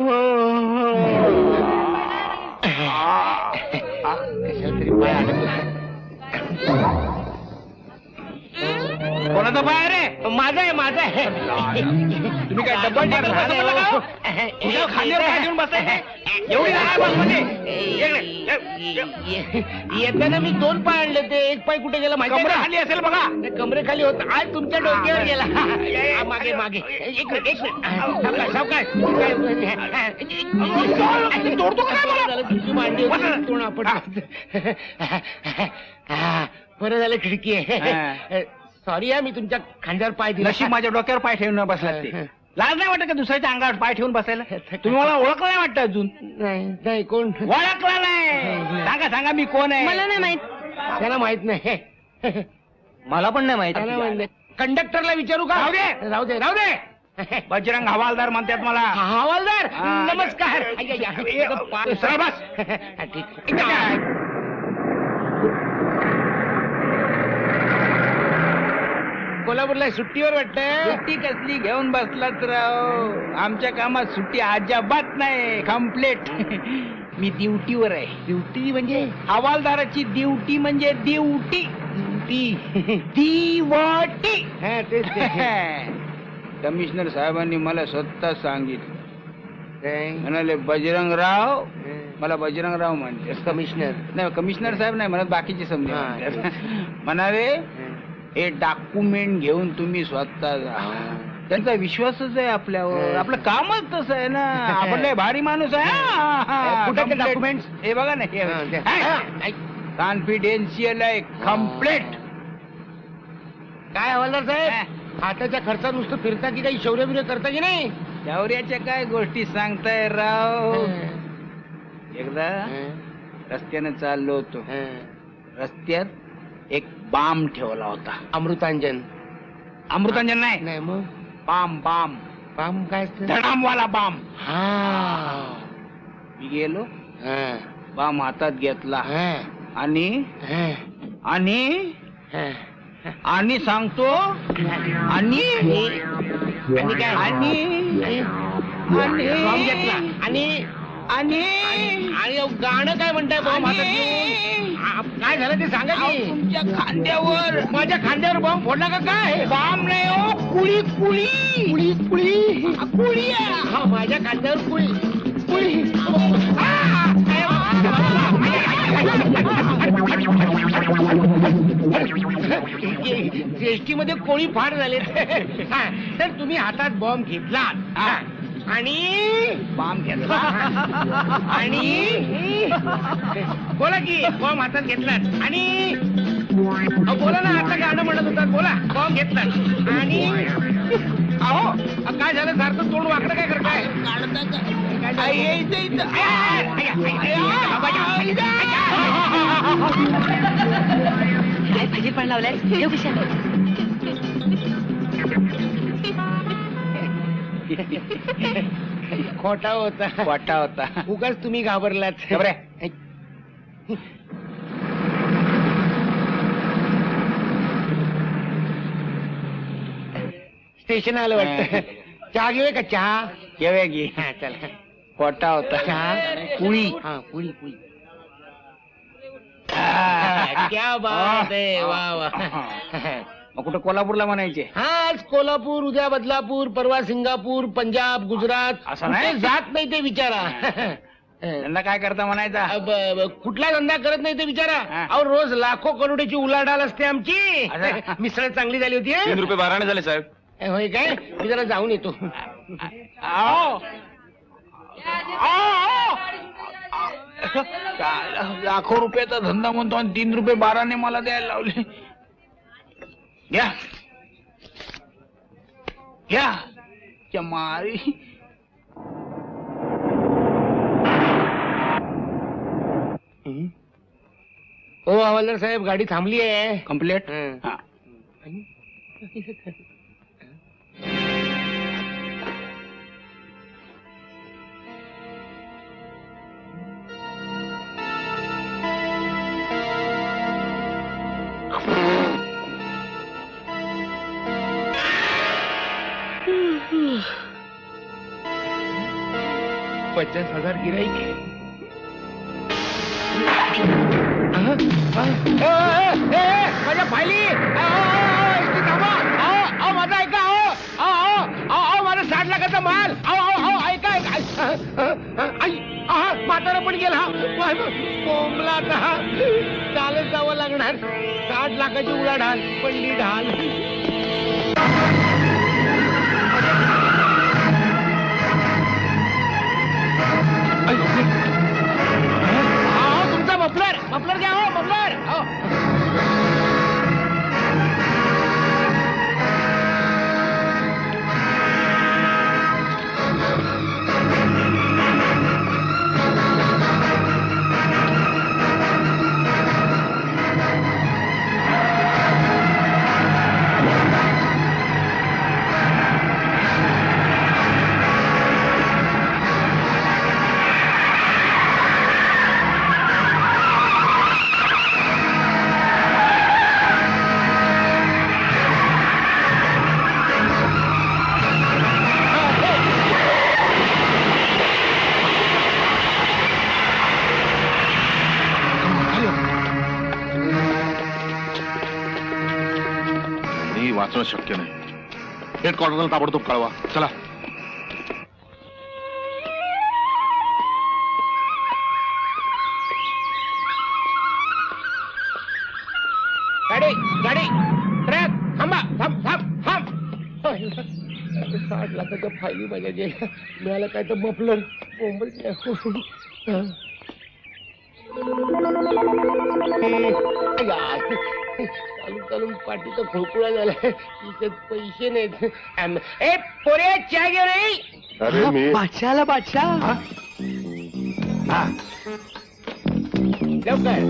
हो, हो. कोणाचा पाय रे? माझा आहे माझा आहे. तुम्ही काय का. तुझ्या खांद्यावर देऊन बसताय एवढी आहे बसमध्ये इकडे, ये, ये. येताना मी दोन पाय आणले ते. एक पाय कुठे गेला माहिती कमरे खाली असेल बघा? कमरे खाली होत. आज तुमच्या डोक्यावर गेला. हा, मागे मागे. एक मिनिट एक मिनिट. सावकाश, सावकाश. तोडतो का काय मला? झालं, तुमची मांडी होती, तोंड आपटलं. हा, बरं झालं खिडकी. आहे सॉरी हा मी तुमच्या खांद्यावर पाय दिला. नशीब माझ्या डोक्यावर पाय ठेवून बसला ते. लाज नाही वाटत का दुसऱ्याच्या अंगावर पाय ठेवून बसायला? तुम्ही मला ओळखलं नाही वाटतं अजून. नाही नाही कोण? ओळखला नाही. सांगा सांगा मी कोण आहे? मला नाही माहीत. त्याला माहीत नाही. मला पण नाही त्याला माहीत नाही. कंडक्टरला विचारू का? राहू दे. राहू दे राहू दे. बजरंग हवालदार म्हणतात मला. हवालदार? हा. नमस्कार. सरळ बस. हा, ठीक. कोल्हापूरला सुट्टीवर वाटतं सुट्टी कसली घेऊन बसलात राव. आमच्या कामात सुट्टी अजिबात नाही. कम्प्लेट मी ड्युटीवर आहे. ड्युटी म्हणजे? हवालदाराची ड्युटी म्हणजे ड्युटी. ड्युटी. दिवटी. हा तेच ते. कमिशनर साहेबांनी मला स्वतः सांगितलं. काय? म्हणाले बजरंगराव मला बजरंगराव म्हणते कमिशनर. नाही कमिशनर साहेब नाही म्हणत बाकीचे समजे हा. म्हणतात. म्हणाले हे डॉक्युमेंट घेऊन तुम्ही स्वतः जा. त्यांचा विश्वासच आहे आपल्यावर. आपलं कामच तसं आहे ना. आपण लय भारी माणूस आहे. कुठे documents? हे बघा ना हा. कॉन्फिडेन्शियल आहे. कम्प्लेट काय हवालदार साहेब? हाताच्या खर्चात नुसतं फिरता की काही शौर्य बिर्य करता की नाही? शौर्याच्या काय गोष्टी सांगताय राव? एकदा रस्त्याने चाललो होतो. रस्त्यात एक बाम ठेवला होता. अमृतांजन. अमृतांजन नाही. नाही मग? Balm balm. पाम काय असतं? धडामवाला बाम. हा. मी गेलो. हा, बाम हातात घेतला. हा, आणि? हा, आणि? हा. आणि सांगतो. आणि? आणि काय? आणि? बॉम्ब घेतला आणि? आणि आणि अहो, गाणं काय म्हणताय बॉम्ब हातात घेऊन? आ, काय झालं ते सांगा अहो, की तुमच्या खांद्यावर माझ्या खांद्यावर बॉम्ब फोडला का काय बाम नाही हो कुळी कुळी कुळी कुळी कुळी आहे. हा माझ्या खांद्यावर कुळी कुळी एसटी मध्ये कोळी फार झाले हा, तर तुम्ही हातात बॉम्ब घेतला हा. आणि बाम घेतला आणि बोला की बॉम्ब हातात घेतलात आणि अहो, बोला ना आता गाणं म्हणत होता बोला बॉम्ब घेतलात आणि अहो काय झालं सारखं तोंड वाकडं काय करताय काय झालं? भाजी पण लावलाय येऊ कशा खोटा होता. वाटा होता. उगाच तुम्ही घाबरलात. घाबरे. स्टेशन आलं वाटतं. चहा घेऊया का? चहा? येऊया गे हा चला. वाटा होता. चहा? कुळी हा पुळी पुळी. क्या बात आहे. वा वा. मग कुठं कोल्हापूरला म्हणायचे हा आज कोल्हापूर उद्या बदलापूर परवा सिंगापूर पंजाब गुजरात असं नाही? कुठे जात नाही ते विचारा त्यांना काय करता म्हणायचा कुठला धंदा करत नाही ते विचारा हा. अहो रोज लाखो करोडीची उलाढाल असते आमची असं? मिसळ चांगली झाली होती हं? रुपये बाराणे झाले साहेब होय काय मी जरा जाऊन येतो आओ. आओ. काय, लाखो रुपयाचा धंदा म्हणतो आणि तीन रुपये बाराने मला द्यायला लावले घ्या घ्या च्या मारी. हो हवालदार साहेब गाडी थांबली आहे. कम्प्लेट हं. पचास हजार गिराईक ए, माझ्या फायली माझा अहो, अहो, ऐका अहो अहो, अहो, अहो, माझा साठ लाखाचा माल अहो अहो अहो ऐका ऐका म्हातारा पण गेला वाय, कोंबला चालत जावं लागणार साठ लाखाची उलाढाल पडली ढाल मफलर मफलर घ्या हो मफलर वाचणं शक्य नाही. हेडक्वार्टरला ताबडतोब कळवा. चला. गाडी गाडी ट्रक थांबा थांब थांब थांब साठ लाखाच्या फायली माझ्या गेल्या मिळालं काय तर मफलर. चालून चालून पाठीचा खोकुळा झाला तिच्यात पैसे नाहीत. आम- ए पोरे चहा घेऊन ये. अरे मी बादशाला बादशाह. हा. लवकर.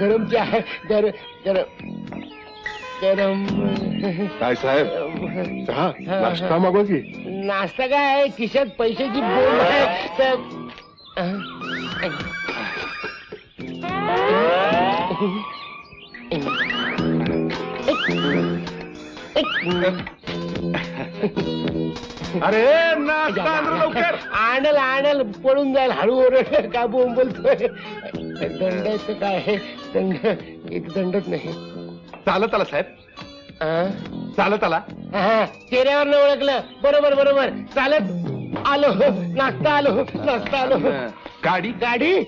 गरम चहा आहे गर गर गरम काय साहेब? चहा? नाश्ता मागवा की. नाश्ता काय आहे? खिशात पैशाची बोल आहे. तर अरे नाश्ता आण रे लवकर. आणल आणल. पळून जाईल. हळू ओरड का बोंब बोलतोय दंडाचं काय आहे? दंड एक दंडच नाही. चालत आला साहेब? चालत आला. हा, चेहऱ्यावर ओळखलं. बरोबर बरोबर. चालत आलो. नाश्ता आलो. नाश्ता आलो. गाडी? गाडी?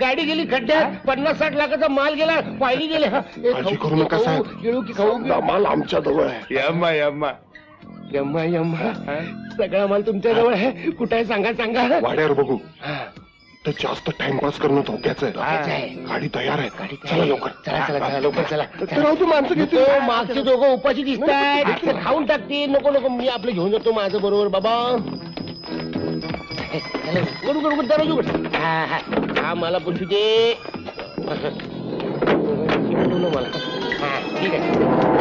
गाडी गेली खड्ड्यात. पन्नास साठ लाखाचा माल गेला. पायली गेल्या. काळजी करू नका, खाऊ- साहेब. गिळू की खाऊ? माल आमच्या जवळ आहे. यम्मा यम्मा. यम्मा यम्मा. सगळा माल तुमच्या जवळ आहे. कुठे आहे? सांगा सांगा. वाड्यावर बघू. हा, तर जास्त टाइमपास करणं धोक्याचं धोक्याचं आहे. आहे. गाडी तयार आहे. गाडी चला. लवकर. चला चला चला लवकर चला. तर राहू तू माणसं घेतो तो मागचे दोघं उपाशी दिसत खाऊन टाकतील. नको नको मी आपलं घेऊन जातो माझं बरोबर बाबा. उघड उघड उघड दरवाजा उघड. हा हा. हा मला पुढची दे. मला हा ठीक आहे.